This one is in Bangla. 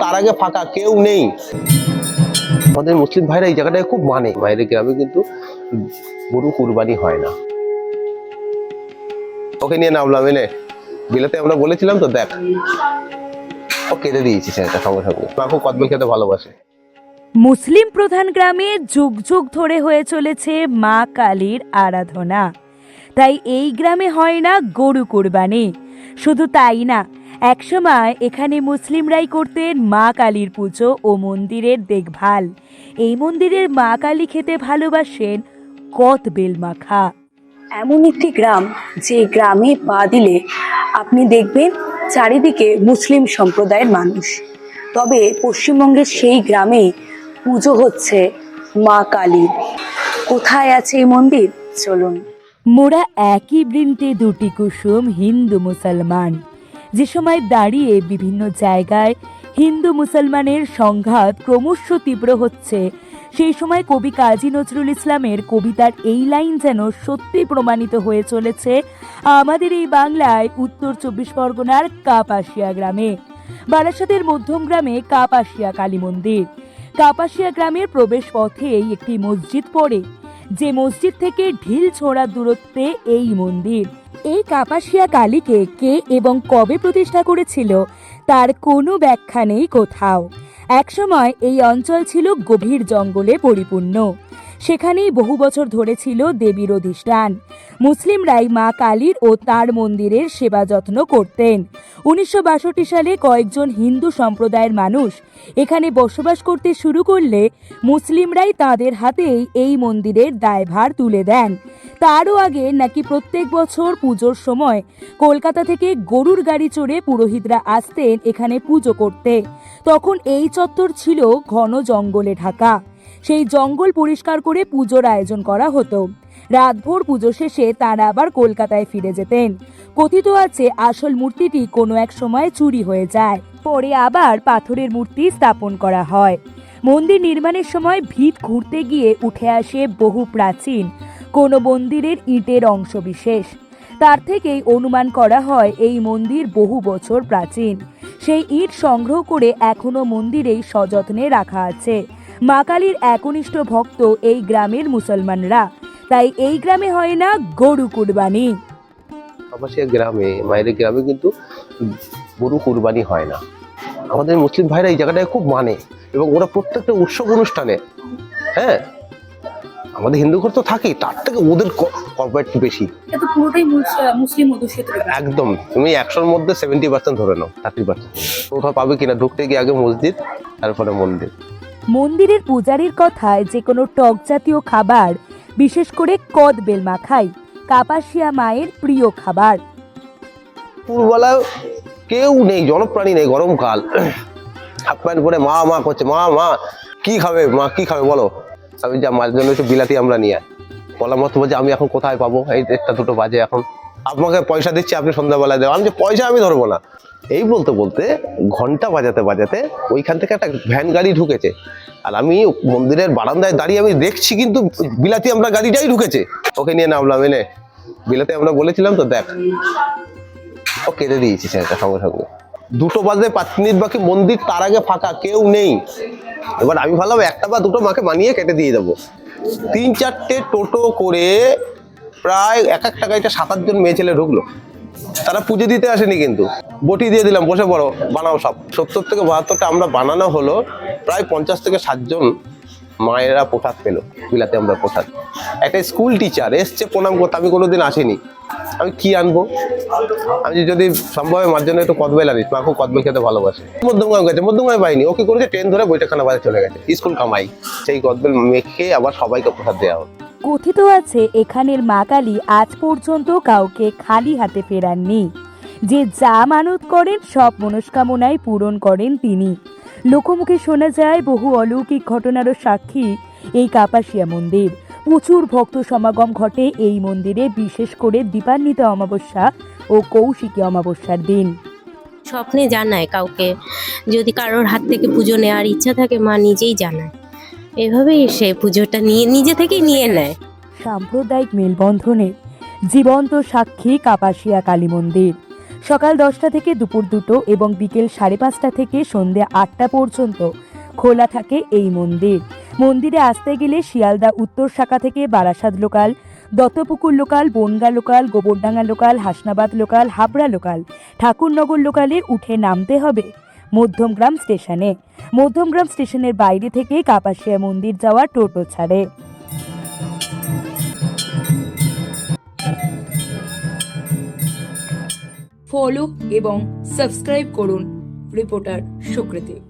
তার আগে ফাঁকা কেউ নেই, আমাদের মুসলিম ভাইরা এই জায়গাটায় খুব মানে। বাইরের গ্রামে কিন্তু গরু কুরবানি হয় না। ওকে নিয়ে নামলাম, এনে বিলাতে আমরা বলেছিলাম তো, দেখ, ও কেটে দিয়েছি সেটা সঙ্গে সঙ্গে। মা খুব কদবেল খেতে ভালোবাসে। মুসলিম প্রধান গ্রামে যুগ যুগ ধরে হয়ে চলেছে মা কালীর আরাধনা। তাই এই গ্রামে হয় না গরু কোরবানি। শুধু তাই না, একসময় এখানে মুসলিমরাই করতেন মা কালীর পুজো ও মন্দিরের দেখভাল। এই মন্দিরের মা কালী খেতে ভালোবাসেন কত মাখা। এমন একটি গ্রাম, যে গ্রামে পা দিলে আপনি দেখবেন চারিদিকে মুসলিম সম্প্রদায়ের মানুষ। তবে পশ্চিমবঙ্গের সেই গ্রামে পুজো হচ্ছে মা কালীর। কোথায় আছে এই মন্দির? চলুন। মোরা একই বৃন্তে দুটি কুসুম হিন্দু মুসলমান। যে সময় দাঁড়িয়ে বিভিন্ন জায়গায় হিন্দু মুসলমানের সংঘাত ক্রমশ তীব্র হচ্ছে, সেই সময় কবি কাজী নজরুল ইসলামের কবিতার এই লাইন যেন সত্যি প্রমাণিত হয়ে চলেছে আমাদের এই বাংলায় উত্তর চব্বিশ পরগনার কাপাসিয়া গ্রামে। বারাসাতের মধ্যম গ্রামে কাপাসিয়া কালী মন্দির। কাপাসিয়া গ্রামের প্রবেশ পথেই একটি মসজিদ পড়ে। যে মসজিদ থেকে ঢিল ছোড়া দূরত্বে এই মন্দির। এই কাপাসিয়া কালীকে কে এবং কবে প্রতিষ্ঠা করেছিল তার কোনো ব্যাখ্যা নেই কোথাও। একসময় এই অঞ্চল ছিল গভীর জঙ্গলে পরিপূর্ণ। সেখানেই বহু বছর ধরে ছিল দেবীর অধিষ্ঠান। মুসলিমরাই মা কালীর ও তার মন্দিরের সেবা যত্ন করতেন। উনিশশো বাষট্টি সালে কয়েকজন হিন্দু সম্প্রদায়ের মানুষ এখানে বসবাস করতে শুরু করলে মুসলিমরাই তাদের হাতেই এই মন্দিরের দায়ভার তুলে দেন। তারও আগে নাকি প্রত্যেক বছর পুজোর সময় কলকাতা থেকে গরুর গাড়ি চড়ে পুরোহিতরা আসতেন এখানে পুজো করতে। তখন এই চত্বর ছিল ঘন জঙ্গলে ঢাকা। সেই জঙ্গল পরিষ্কার করে পুজোর আয়োজন করা হতো। রাতভর পুজো শেষে তারা আবার কলকাতায় ফিরে যেতেন। কথিত আছে, আসল মূর্তিটি কোনো এক সময় চুরি হয়ে যায়। পরে আবার পাথরের মূর্তি স্থাপন করা হয়। মন্দির নির্মাণের সময় ভিত ঘুরতে গিয়ে উঠে আসে বহু প্রাচীন, কোনো মন্দিরের ইটের অংশবিশেষ। তার থেকেই অনুমান করা হয়, এই মন্দির বহু বছর প্রাচীন। সেই ইট সংগ্রহ করে এখনও মন্দিরেই সযত্নে রাখা আছে। মা কালীর একনিষ্ঠ ভক্ত এই গ্রামের মুসলমানরা। তাই এই গ্রামে হয় না গরু কুরবানি। কাপাসিয়া গ্রামে বাইরের গ্রামে কিন্তু গরু কুরবানি হয় না। আমাদের মুসলিম ভাইরা এই জায়গাটায় খুব মানে এবং ওরা প্রত্যেকটা উৎসব অনুষ্ঠানে হ্যাঁ? আমাদের হিন্দু ঘর তো থাকেই তার থেকে ওদের কর্পোরেট বেশি। এটা তো পুরোটাই মুসলিম একদম তুমি একশোর মধ্যে সেভেন্টি পার্সেন্ট ধরে নাও থার্টি পার্সেন্ট কোথাও পাবে কিনা ঢুকতে গিয়ে আগে মসজিদ তারপরে মন্দির। মন্দিরের পূজারীর কথায় যে কোনো টক জাতীয় খাবার, বিশেষ করে কদ বেল মাখাই, কাপাসিয়া মায়ের প্রিয় খাবার। দুপুরবেলা কেউ নেই, জনপ্রাণী নেই গরমকাল। হাফ প্যান্ট পরে মা মা করছে, মা মা, কি খাবে, মা, কি খাবে বলো? আমি যা মার জন্য একটু বিলাতি আমরা নিয়ে বলার মতো বলছে, আমি এখন কোথায় পাবো? এই একটা দুটো বাজে এখন। আপনাকে পয়সা দিচ্ছি, আপনি সন্ধ্যাবেলায় দেবো আমি যে পয়সা আমি ধরবো না। এই বলতে বলতে ঘণ্টা বাজাতে বাজাতে ওইখান থেকে একটা ভ্যান গাড়ি ঢুকেছে। আর আমি মন্দিরের বারান্দায় দাঁড়িয়ে আমি দেখছি কিন্তু বিলাতি আমরা গাড়িটাই ঢুকেছে। ওকে নিয়ে নামলাম, এনে। বিলাতে আমরা বলেছিলাম তো, দেখ, ও কেটে দিয়েছি সেটা সঙ্গে সঙ্গে। দুটো বাজে পাঁচ মিনিট বাকি, মন্দির তার আগে ফাঁকা, কেউ নেই। এবার আমি ভাবলাম একটা বা দুটো মাকে মানিয়ে কেটে দিয়ে দেবো। তিন চারটে টোটো করে প্রায় এক এক টাকায় সাত আটজন মেয়ে ছেলে ঢুকলো। তারা পুজো দিতে আসেনি কিন্তু। বটি দিয়ে দিলাম, বসে পড়ো, বানাও সব। সত্তর থেকে বাহাত্তরটা আমরা বানানো হলো, প্রায় পঞ্চাশ থেকে ষাটজন মায়েরা প্রসাদ পেল, বিলাতে আমরা প্রসাদ। একটা স্কুল টিচার এসছে প্রণাম করতে, আমি কোনো কোনোদিন আসিনি। আমি কি আনব? আমি যদি সম্ভব মার জন্য একটু কদবেল আনিস মা খুব কদবেল খেতে ভালোবাসে। মধ্যমগ্রাম গেছে, মধ্যমগ্রামে পাইনি ওকে করেছে, ট্রেন ধরে বৈঠকখানা বাজার চলে গেছে, স্কুল কামাই। সেই কদবেল মেখে আবার সবাইকে প্রসাদ দেওয়া হলো। কথিত আছে, এখানের মা কালী আজ পর্যন্ত কাউকে খালি হাতে ফেরাননি। যে যা মানত করেন, সব মনস্কামনাই পূরণ করেন তিনি। লোকমুখে শোনা যায়, বহু অলৌকিক ঘটনারও সাক্ষী এই কাপাসিয়া মন্দির। প্রচুর ভক্ত সমাগম ঘটে এই মন্দিরে, বিশেষ করে দীপান্বিত অমাবস্যা ও কৌশিকী অমাবস্যার দিন। স্বপ্নে জানায় কাউকে। যদি কারোর হাত থেকে পুজো নেওয়ার ইচ্ছা থাকে, মা নিজেই জানায়। এভাবেই সে পুজোটা নিয়ে, নিজে থেকেই নিয়ে নেয়। সাম্প্রদায়িক মেলবন্ধনের জীবন্ত সাক্ষী কাপাসিয়া কালী মন্দির। সকাল দশটা থেকে দুপুর দুটো এবং বিকেল সাড়ে পাঁচটা থেকে সন্ধ্যে আটটা পর্যন্ত খোলা থাকে এই মন্দির। মন্দিরে আসতে গেলে শিয়ালদা উত্তর শাখা থেকে Barasat local, Duttapukur local, Bongaon local, Gobardanga local, Hasnabad local, Habra local, Thakurnagar লোকালে উঠে নামতে হবে মধ্যমগ্রাম স্টেশনে। মধ্যমগ্রাম স্টেশনের বাইরে থেকে কাপাসিয়া মন্দির যাওয়া টোটো ছাড়ে। ফলো এবং সাবস্ক্রাইব করুন রিপোর্টার সুকৃতি।